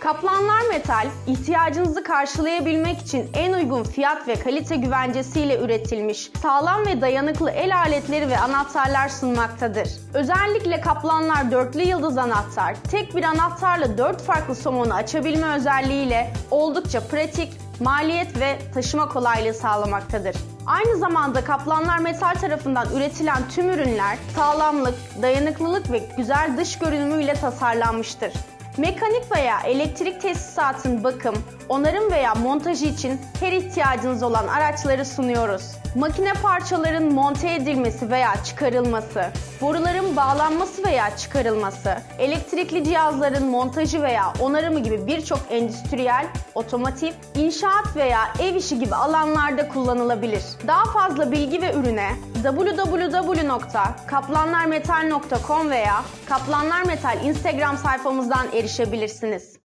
Kaplanlar Metal, ihtiyacınızı karşılayabilmek için en uygun fiyat ve kalite güvencesiyle üretilmiş sağlam ve dayanıklı el aletleri ve anahtarlar sunmaktadır. Özellikle Kaplanlar dörtlü yıldız anahtar, tek bir anahtarla dört farklı somonu açabilme özelliğiyle oldukça pratik, maliyet ve taşıma kolaylığı sağlamaktadır. Aynı zamanda Kaplanlar Metal tarafından üretilen tüm ürünler sağlamlık, dayanıklılık ve güzel dış görünümüyle tasarlanmıştır. Mekanik veya elektrik tesisatın bakım, onarım veya montajı için her ihtiyacınız olan araçları sunuyoruz. Makine parçaların monte edilmesi veya çıkarılması, boruların bağlanması veya çıkarılması, elektrikli cihazların montajı veya onarımı gibi birçok endüstriyel, otomotiv, inşaat veya ev işi gibi alanlarda kullanılabilir. Daha fazla bilgi ve ürüne www.kaplanlarmetal.com veya Kaplanlar Metal Instagram sayfamızdan erişebilirsiniz.